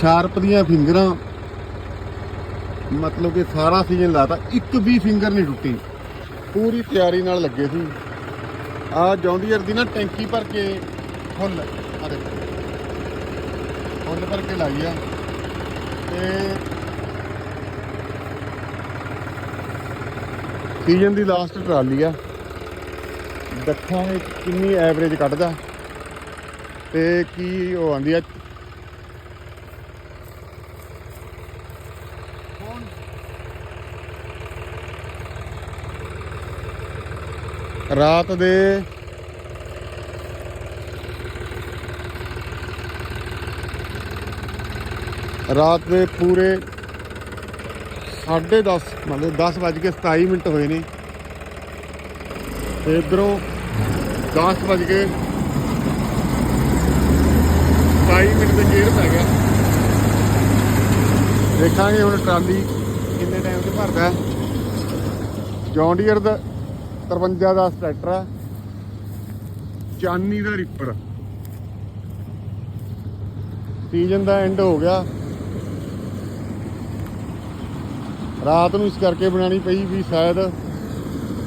Sharp ਦੀਆਂ ਫਿੰਗਰਾਂ, ਮਤਲਬ ਕਿ ਸਾਰਾ ਸੀਜ਼ਨ ਲਾਤਾ, ਇੱਕ ਵੀ ਫਿੰਗਰ ਨਹੀਂ ਟੁੱਟੀ। ਪੂਰੀ ਤਿਆਰੀ ਨਾਲ ਲੱਗੇ ਸੀ। ਆ ਜੌਂਡੀਅਰ ਦੀ ਨਾ ਟੈਂਕੀ ਭਰ ਕੇ ਫੁੱਲ, ਆ ਦੇਖੋ। ਫੁੱਲ ਭਰ ਕੇ ਲਾਈ ਆ। ਤੇ ਸੀਜ਼ਨ ਦੀ ਲਾਸਟ ਟਰਾਲੀ ਆ। ਦੇਖਾਂਗੇ ਕਿੰਨੀ ਐਵਰੇਜ ਕੱਢਦਾ? ਤੇ ਕੀ ਉਹ ਆਂਦੀ ਆ ਰਾਤ ਦੇ ਰਾਤ ਦੇ ਪੂਰੇ 10:30 ਮਤਲਬ 10 ਵੱਜ ਕੇ 27 ਮਿੰਟ ਹੋਏ ਨੇ। ਤੇ ਇਧਰੋਂ 10 ਵੱਜ ਕੇ 27 ਮਿੰਟ 'ਤੇ ਗੇੜ ਪੈ ਗਿਆ। ਦੇਖਾਂਗੇ ਹੁਣ ਟਰਾਲੀ ਕਿੰਨੇ ਟਾਈਮ 'ਤੇ ਭਰਦਾ ਹੈ। ਜੌਂਡੀਅਰ ਦਾ 53 ਦਾ ਟਰੈਕਟਰ ਆ ਚਾਨੀ ਦਾ ਰਿਪਰ ਸੀਜ਼ਨ ਦਾ ਐਂਡ ਹੋ ਗਿਆ। ਰਾਤ ਨੂੰ ਇਸ ਕਰਕੇ ਬਣਾਣੀ ਪਈ ਵੀ ਸ਼ਾਇਦ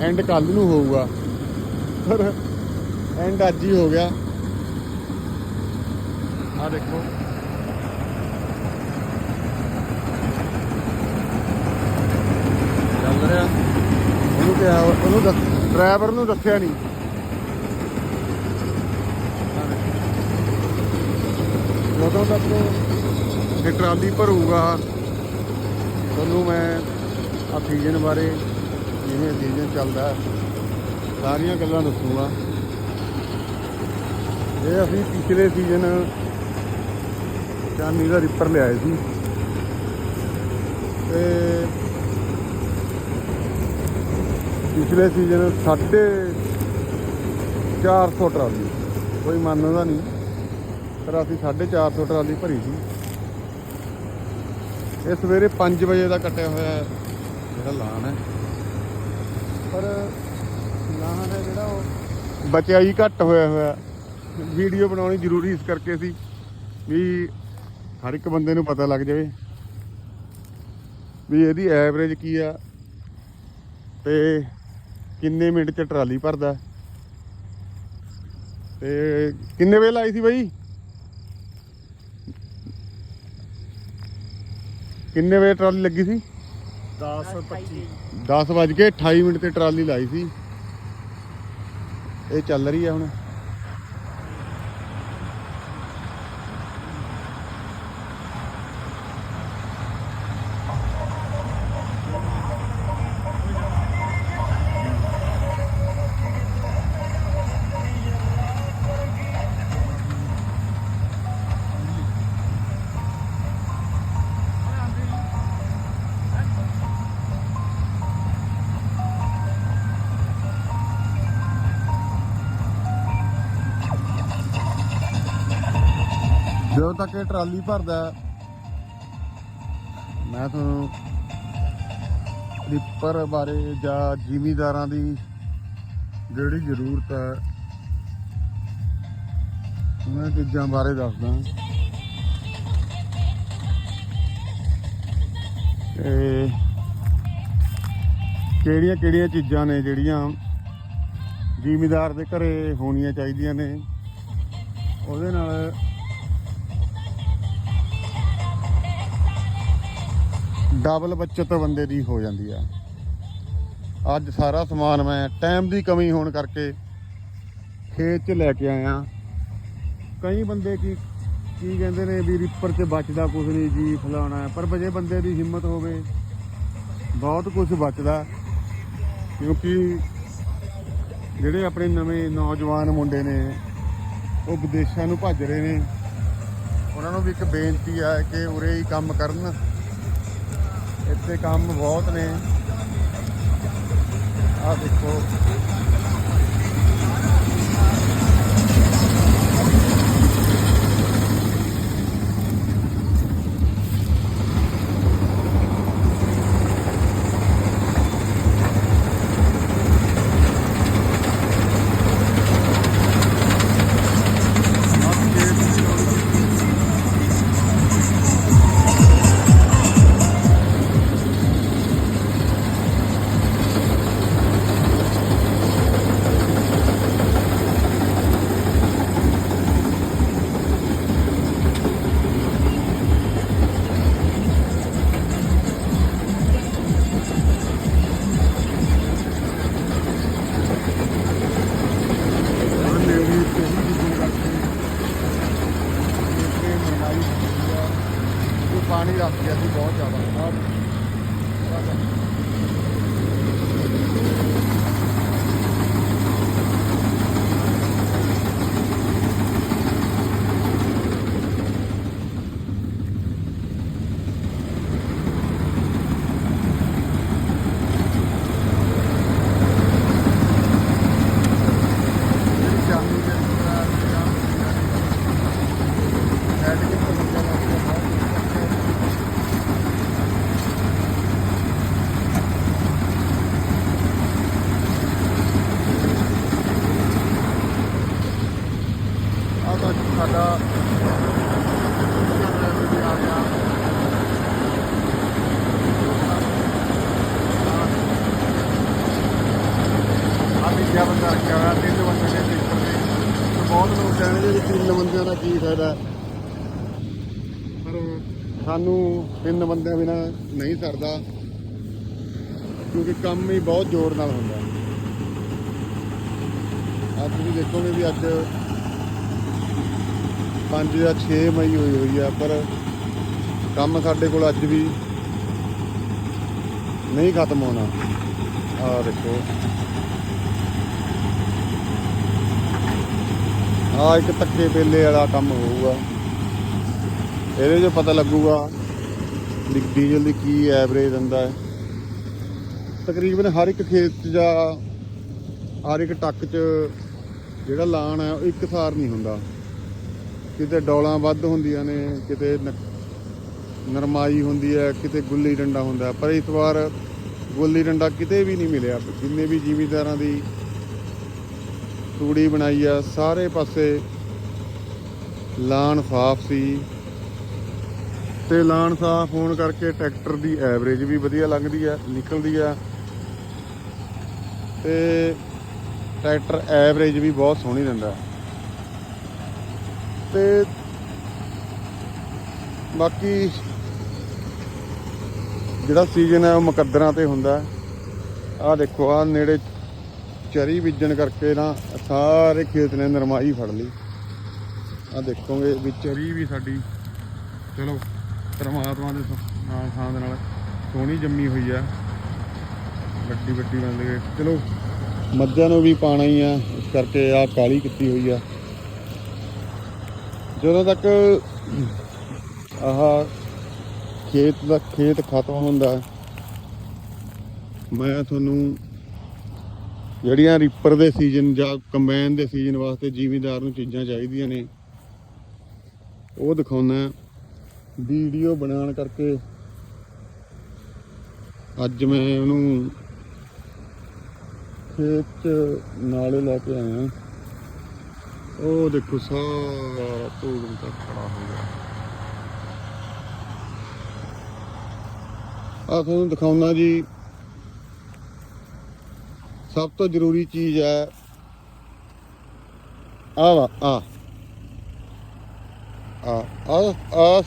ਐਂਡ ਕੱਲ ਨੂੰ ਹੋਊਗਾ। ਪਰ ਐਂਡ ਅੱਜ ਹੀ ਹੋ ਗਿਆ। ਆ ਦੇਖੋ ਚੱਲ ਰਿਹਾ ਉਹਨੂੰ ਉਹਨੂੰ ਦੱਸ ਡਰਾਈਵਰ ਨੂੰ ਦੱਸਿਆ ਨਹੀਂ ਜਦੋਂ ਤੱਕ ਇਹ ਟਰਾਲੀ ਭਰੂਗਾ ਤੁਹਾਨੂੰ ਮੈਂ ਆ ਬਾਰੇ ਜਿਵੇਂ ਸੀਜ਼ਨ ਚੱਲਦਾ, ਸਾਰੀਆਂ ਗੱਲਾਂ ਦੱਸੂਗਾ। ਇਹ ਅਸੀਂ ਪਿਛਲੇ ਸੀਜ਼ਨ ਚਾਨੀ ਦਾ ਰਿਪਰ ਲਿਆਏ ਸੀ। ਤੇ ਪਿਛਲੇ ਸੀਜ਼ਨ ਸਾਢੇ 400 ਟਰਾਲੀ। ਕੋਈ ਮੰਨਦਾ ਨਹੀਂ। ਪਰ ਅਸੀਂ 450 ਟਰਾਲੀ ਭਰੀ ਸੀ। ਇਹ ਸਵੇਰੇ 5 ਵਜੇ ਦਾ ਕੱਟਿਆ ਹੋਇਆ ਜਿਹੜਾ ਲਾਣ ਹੈ। ਪਰ ਲਾਣ ਹੈ ਜਿਹੜਾ ਉਹ ਬਚਿਆ ਹੀ ਘੱਟ ਹੋਇਆ ਹੋਇਆ। ਵੀਡੀਓ ਬਣਾਉਣੀ ਜ਼ਰੂਰੀ ਇਸ ਕਰਕੇ ਸੀ ਵੀ ਹਰ ਇੱਕ ਬੰਦੇ ਨੂੰ ਪਤਾ ਲੱਗ ਜਾਵੇ ਵੀ ਇਹਦੀ ਐਵਰੇਜ ਕੀ ਆ। ਤੇ ਕਿੰਨੇ ਮਿੰਟ ਚ ਟਰਾਲੀ ਭਰਦਾ? ਤੇ ਕਿੰਨੇ ਵੇ ਲਾਈ ਸੀ ਬਾਈ? ਕਿੰਨੇ ਵੇ ਟਰਾਲੀ ਲੱਗੀ ਸੀ? 10 25 10 ਵੱਜ ਕੇ 28 ਮਿੰਟ ਤੇ ਟਰਾਲੀ ਲਾਈ ਸੀ। ਇਹ ਚੱਲ ਰਹੀ ਹੈ ਹੁਣ। ਜਦੋਂ ਤੱਕ ਇਹ ਟਰਾਲੀ ਭਰਦਾ ਮੈਂ ਤੁਹਾਨੂੰ ਰਿਪਰ ਬਾਰੇ ਜਾਂ ਜ਼ਿਮੀਦਾਰਾਂ ਦੀ ਜਿਹੜੀ ਜ਼ਰੂਰਤ ਹੈ, ਉਹਨਾਂ ਚੀਜ਼ਾਂ ਬਾਰੇ ਦੱਸਦਾ। ਤੇ ਕਿਹੜੀਆਂ ਕਿਹੜੀਆਂ ਚੀਜ਼ਾਂ ਨੇ ਜਿਹੜੀਆਂ ਜ਼ਿਮੀਦਾਰ ਦੇ ਘਰੇ ਹੋਣੀਆਂ ਚਾਹੀਦੀਆਂ ਨੇ, ਉਹਦੇ ਨਾਲ ਡਬਲ ਬੱਚਤ ਬੰਦੇ ਦੀ ਹੋ ਜਾਂਦੀ ਆ। ਅੱਜ ਸਾਰਾ ਸਮਾਨ ਮੈਂ ਟਾਈਮ ਦੀ ਕਮੀ ਹੋਣ ਕਰਕੇ ਖੇਤ 'ਚ ਲੈ ਕੇ ਆਇਆ। ਕਈ ਬੰਦੇ ਕੀ ਕੀ ਕਹਿੰਦੇ ਨੇ ਵੀ ਰਿਪਰ 'ਚ ਬਚਦਾ ਕੁਝ ਨਹੀਂ, ਜੀ ਫਲਾਣਾ ਹੈ। ਪਰ ਜੇ ਬੰਦੇ ਦੀ ਹਿੰਮਤ ਹੋਵੇ, ਬਹੁਤ ਕੁਝ ਬਚਦਾ। ਕਿਉਂਕਿ ਜਿਹੜੇ ਆਪਣੇ ਨਵੇਂ ਨੌਜਵਾਨ ਮੁੰਡੇ ਨੇ, ਉਹ ਵਿਦੇਸ਼ਾਂ ਨੂੰ ਭੱਜ ਰਹੇ ਨੇ। ਉਹਨਾਂ ਨੂੰ ਵੀ ਇੱਕ ਬੇਨਤੀ ਆ ਕਿ ਉਰੇ ਹੀ ਕੰਮ ਕਰਨ। ਇੱਥੇ ਕੰਮ ਬਹੁਤ ਨੇ। ਆਹ ਦੇਖੋ। ਸਾਡਾ ਡਰਾਈਵਰ ਬੰਦਾ ਰੱਖਿਆ ਹੋਇਆ, ਤਿੰਨ ਬੰਦੇ ਨੇ ਟਿਕਟ ਤੇ ਬਹੁਤ ਲੋਕ ਕਹਿਣਗੇ ਵੀ ਤਿੰਨ ਬੰਦਿਆਂ ਦਾ ਕੀ ਫਾਇਦਾ। ਪਰ ਸਾਨੂੰ ਤਿੰਨ ਬੰਦਿਆਂ ਬਿਨਾ ਨਹੀਂ ਸਰਦਾ, ਕਿਉਂਕਿ ਕੰਮ ਹੀ ਬਹੁਤ ਜ਼ੋਰ ਨਾਲ ਹੁੰਦਾ। ਅੱਜ ਵੀ ਦੇਖੋਗੇ ਵੀ ਅੱਜ 5 ਜਾਂ 6 ਮਈ ਹੋਈ ਹੋਈ ਆ, ਪਰ ਕੰਮ ਸਾਡੇ ਕੋਲ ਅੱਜ ਵੀ ਨਹੀਂ ਖਤਮ ਹੋਣਾ। ਆ ਦੇਖੋ। ਆ ਇੱਕ ਤੱਕੇ ਪੇਲੇ ਵਾਲਾ ਕੰਮ ਹੋਊਗਾ। ਇਹਦੇ 'ਚ ਪਤਾ ਲੱਗੂਗਾ ਵੀ ਡੀਜ਼ਲ ਦੀ ਕੀ ਐਵਰੇਜ ਦਿੰਦਾ ਹੈ। ਤਕਰੀਬਨ ਹਰ ਇੱਕ ਖੇਤ ਜਾਂ ਹਰ ਇੱਕ ਟੱਕ 'ਚ ਜਿਹੜਾ ਲਾਣ ਹੈ, ਉਹ ਇੱਕ ਸਾਰ ਨਹੀਂ ਹੁੰਦਾ। ਕਿਤੇ ਡੌਲਾਂ ਵੱਧ ਹੁੰਦੀਆਂ ਨੇ, ਕਿਤੇ ਨ- ਨਰਮਾਈ ਹੁੰਦੀ ਹੈ, ਕਿਤੇ ਗੁੱਲੀ ਡੰਡਾ ਹੁੰਦਾ ਪਰ ਇਸ ਵਾਰ ਗੁੱਲੀ ਡੰਡਾ ਕਿਤੇ ਵੀ ਨਹੀਂ ਮਿਲਿਆ। ਜਿੰਨੇ ਵੀ ਜ਼ਿਮੀਦਾਰਾਂ ਦੀ ਤੂੜੀ ਬਣਾਈ ਆ, ਸਾਰੇ ਪਾਸੇ ਲਾਣ ਸਾਫ਼ ਸੀ। ਤੇ ਲਾਣ ਸਾਫ਼ ਹੋਣ ਕਰਕੇ ਟਰੈਕਟਰ ਦੀ ਐਵਰੇਜ ਵੀ ਵਧੀਆ ਲੱਗਦੀ ਆ, ਨਿਕਲਦੀ ਆ। ਤੇ ਟਰੈਕਟਰ ਐਵਰੇਜ ਵੀ ਬਹੁਤ ਸੋਹਣੀ ਦਿੰਦਾ। ਤੇ ਬਾਕੀ ਜਿਹੜਾ ਸੀਜ਼ਨ ਹੈ ਉਹ ਮੁਕੱਦਰਾਂ ਤੇ ਹੁੰਦਾ ਆ ਦੇਖੋ ਆ ਨੇੜੇ ਚਰੀ ਬੀਜਣ ਕਰਕੇ ਨਾ ਸਾਰੇ ਖੇਤ ਨੇ ਨਰਮਾਈ ਫੜ ਲਈ। ਆ ਦੇਖੋਗੇ ਵੀ ਚਰੀ ਵੀ ਸਾਡੀ ਚਲੋ ਪਰਮਾਤਮਾ ਦੇ ਨਾਲ ਥਾਂ ਦੇ ਨਾਲ ਸੋਹਣੀ ਜੰਮੀ ਹੋਈ ਆ। ਵੱਡੀ ਵੱਡੀ ਬੰਦ ਕੇ ਚਲੋ ਮੱਝਾਂ ਨੂੰ ਵੀ ਪਾਣਾ ਹੀ ਆ ਇਸ ਕਰਕੇ ਆ ਕਾਲੀ ਕੀਤੀ ਹੋਈ ਆ। ਜਦੋਂ ਤੱਕ ਆਹ ਖੇਤ ਦਾ ਖੇਤ ਖਤਮ ਹੁੰਦਾ ਮੈਂ ਤੁਹਾਨੂੰ ਜਿਹੜੀਆਂ ਰੀਪਰ ਦੇ ਸੀਜ਼ਨ ਜਾਂ ਕੰਬਾਈਨ ਦੇ ਸੀਜ਼ਨ ਵਾਸਤੇ ਜ਼ਿਮੀਦਾਰ ਨੂੰ ਚੀਜ਼ਾਂ ਚਾਹੀਦੀਆਂ ਨੇ, ਉਹ ਦਿਖਾਉਣਾ ਵੀਡੀਓ ਬਣਾਉਣ ਕਰਕੇ ਅੱਜ ਮੈਂ ਉਹਨੂੰ ਖੇਤ ਚ ਨਾਲੇ ਲੈ ਕੇ ਆਇਆ। ਉਹ ਦੇਖੋ ਸਾਰਾ ਧੂੜ ਤੱਕ ਖੜਾ ਹੋ ਗਿਆ। ਆ ਤੁਹਾਨੂੰ ਦਿਖਾਉਣਾ ਜੀ। ਸਭ ਤੋਂ ਜ਼ਰੂਰੀ ਚੀਜ਼ ਹੈ। ਆ ਵਾ ਆ ਆ ਆ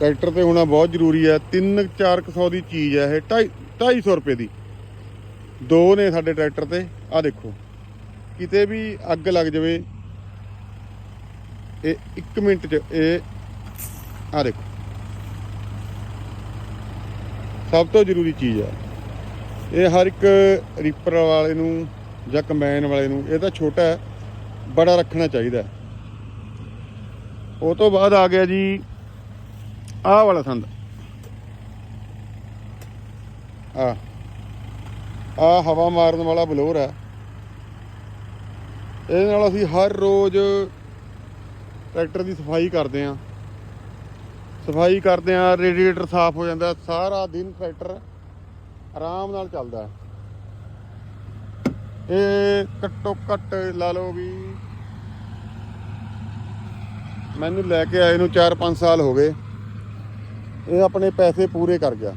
ਟਰੈਕਟਰ ਤੇ ਹੋਣਾ ਬਹੁਤ ਜ਼ਰੂਰੀ ਹੈ। 3-400 ਦੀ ਚੀਜ਼ ਹੈ ਇਹ। 250 ਰੁਪਏ ਦੀ। ਦੋ ਨੇ ਸਾਡੇ ਟਰੈਕਟਰ ਤੇ। ਆ ਦੇਖੋ। ਕਿਤੇ ਵੀ ਅੱਗ ਲੱਗ ਜਾਵੇ, ਇਹ 1 ਮਿੰਟ ਚ ਇਹ ਆ ਦੇਖੋ। ਸਭ ਤੋਂ ਜ਼ਰੂਰੀ ਚੀਜ਼ ਹੈ ਇਹ ਹਰ ਇੱਕ ਰੀਪਰ ਵਾਲੇ ਨੂੰ ਜਾਂ ਕੰਬਾਈਨ ਵਾਲੇ ਨੂੰ, ਇਹ ਤਾਂ ਛੋਟਾ ਹੈ, ਬੜਾ ਰੱਖਣਾ ਚਾਹੀਦਾ ਉਹ ਤੋਂ ਬਾਅਦ ਆ ਗਿਆ ਜੀ, ਆਹ ਵਾਲਾ ਸੰਦ। ਆ ਆ ਹਵਾ ਮਾਰਨ ਵਾਲਾ ਬਲੋਰ ਹੈ। ਇਹਦੇ ਨਾਲ ਅਸੀਂ ਹਰ ਰੋਜ਼ ਟਰੈਕਟਰ ਦੀ ਸਫ਼ਾਈ ਕਰਦੇ ਆਂ ਸਫ਼ਾਈ ਕਰਦੇ ਆਂ ਰੇਡੀਏਟਰ ਸਾਫ਼ ਹੋ ਜਾਂਦਾ, ਸਾਰਾ ਦਿਨ ਟਰੈਕਟਰ ਆਰਾਮ ਨਾਲ ਚੱਲਦਾ ਇਹ ਘੱਟੋ ਘੱਟ ਲਾ ਲਓ ਵੀ ਮੈਨੂੰ ਲੈ ਕੇ ਆਏ ਨੂੰ 4-5 ਸਾਲ ਹੋ ਗਏ। ਇਹ ਆਪਣੇ ਪੈਸੇ ਪੂਰੇ ਕਰ ਗਿਆ।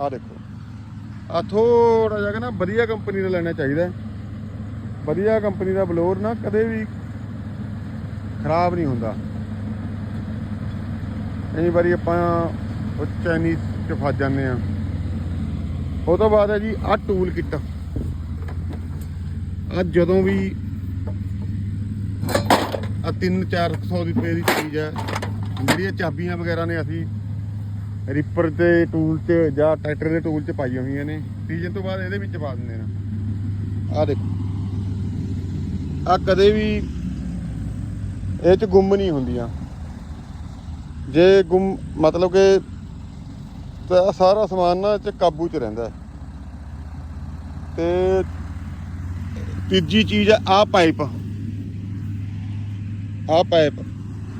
ਆ ਦੇਖੋ। ਆ ਥੋੜਾ ਜਿਹਾ ਨਾ ਵਧੀਆ ਕੰਪਨੀ ਦਾ ਲੈਣਾ ਚਾਹੀਦਾ ਵਧੀਆ ਕੰਪਨੀ ਦਾ ਬਲੋਰ ਨਾ ਕਦੇ ਵੀ ਖਰਾਬ ਨਹੀਂ ਹੁੰਦਾ। ਕਈ ਵਾਰੀ ਆਪਾਂ ਉਹ ਚਾਈਨੀਜ਼ ਚ ਫਸ ਜਾਂਦੇ ਆ ਉਹ ਤੋਂ ਬਾਅਦ ਹੈ ਜੀ ਆ ਟੂਲ ਕਿੱਟ ਆ ਜਦੋਂ ਵੀ ਆ 3-400 ਦੀ ਰੁਪਏ ਦੀ ਚੀਜ਼ ਹੈ, ਜਿਹੜੀਆਂ ਚਾਬੀਆਂ ਵਗੈਰਾ ਨੇ ਅਸੀਂ ਰਿਪਰ ਤੇ ਟੂਲ 'ਚ ਜਾਂ ਟਰੈਕਟਰ ਦੇ ਟੂਲ 'ਚ ਪਾਈਆਂ ਹੋਈਆਂ ਨੇ। ਸੀਜ਼ਨ ਤੋਂ ਬਾਅਦ ਇਹਦੇ ਵਿੱਚ ਪਾ ਦਿੰਦੇ ਨੇ ਆ ਦੇਖੋ। ਆ ਕਦੇ ਵੀ ਇਹ 'ਚ ਗੁੰਮ ਨਹੀਂ ਹੁੰਦੀਆਂ। ਜੇ ਗੁੰਮ, ਮਤਲਬ ਕਿ ਤਾਂ ਸਾਰਾ ਸਮਾਨ ਨਾ ਇਹ 'ਚ ਕਾਬੂ 'ਚ ਰਹਿੰਦਾ ਹੈ। ਤੇ ਤੀਜੀ ਚੀਜ਼ ਆ, ਆਹ ਪਾਈਪ। ਆ ਪਾਈਪ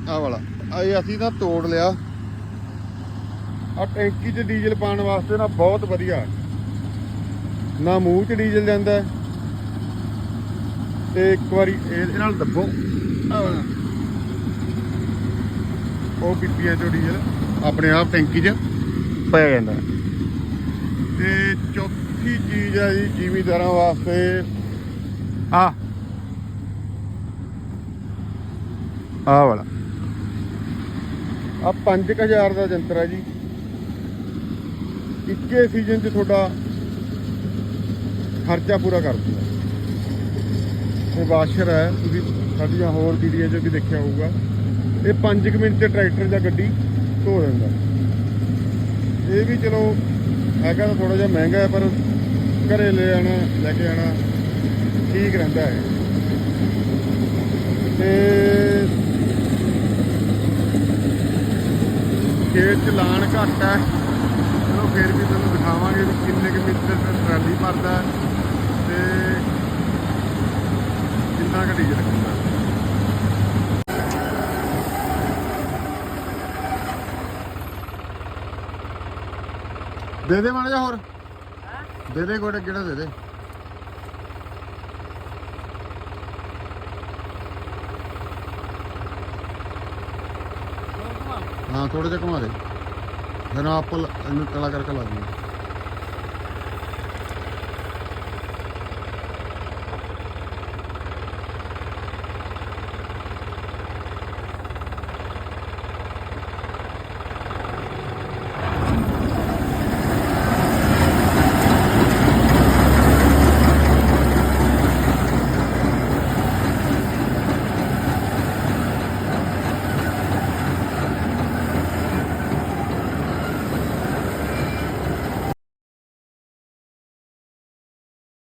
ਆ ਵਾਲਾ। ਇਹ ਅਸੀਂ ਨਾ ਤੋੜ ਲਿਆ। ਆ ਟੈਂਕੀ 'ਚ ਡੀਜ਼ਲ ਪਾਉਣ ਵਾਸਤੇ ਨਾ ਬਹੁਤ ਵਧੀਆ। ਨਾ ਮੂੰਹ 'ਚ ਡੀਜ਼ਲ ਜਾਂਦਾ ਤੇ ਇੱਕ ਵਾਰੀ ਇਹਦੇ ਨਾਲ ਦੱਬੋ। ਉਹ ਪੀਪੀਆਂ ਚੋਂ ਡੀਜ਼ਲ ਆਪਣੇ ਆਪ ਟੈਂਕੀ 'ਚ ਪੈ ਜਾਂਦਾ। ਤੇ ਚੌਥੀ ਚੀਜ਼ ਆ ਜੀ, ਜ਼ਿਮੀਦਾਰਾਂ ਵਾਸਤੇ। ਆ ਆ ਵਾਲਾ। ਆ 5000 ਦਾ ਜੰਤਰ ਹੈ ਜੀ। ਇੱਕੇ ਸੀਜ਼ਨ 'ਚ ਤੁਹਾਡਾ ਖਰਚਾ ਪੂਰਾ ਕਰ ਦਿੰਦਾ। ਮੁਬਾਸ਼ਰ ਹੈ, ਤੁਸੀਂ ਸਾਡੀਆਂ ਹੋਰ ਵੀਡੀਓ 'ਚ ਵੀ ਦੇਖਿਆ ਹੋਊਗਾ। ਇਹ 5 ਮਿੰਟ 'ਚ ਟਰੈਕਟਰ ਜਾਂ ਗੱਡੀ ਧੋ ਦਿੰਦਾ। ਇਹ ਵੀ ਚਲੋ, ਹੈਗਾ ਤਾਂ ਥੋੜਾ ਜਿਹਾ ਮਹਿੰਗਾ ਹੈ, ਪਰ ਘਰੇ ਲੈ ਆਣਾ ਲੈ ਕੇ ਆਣਾ ਠੀਕ ਰਹਿੰਦਾ ਹੈ। ਤੇ ਖੇਤ ਚ ਲਾਣ ਘੱਟ ਹੈ। ਚਲੋ, ਫਿਰ ਵੀ ਤੁਹਾਨੂੰ ਦਿਖਾਵਾਂਗੇ ਵੀ ਕਿੰਨੇ ਕੁ ਮੀਟਰ ਤੇ ਟਰਾਲੀ ਭਰਦਾ ਹੈ। ਤੇ ਕਿੰਨਾ ਕੁ ਡੀਜ਼ਲ ਖਾਂਦਾ ਦੇ ਦੇ ਮਾੜਾ ਜਿਹਾ ਹੋਰ। ਦੇ ਦੇ ਗੋੜਾ ਕਿਹੜਾ ਦੇ ਦੇ? ਹਾਂ ਥੋੜਾ ਜਿਹਾ ਘੁਮਾ ਦੇ। ਫਿਰ ਆਪਾਂ ਇਹਨੂੰ ਤਲਾ ਕਰਕੇ ਲਾ ਦੂੰਗਾ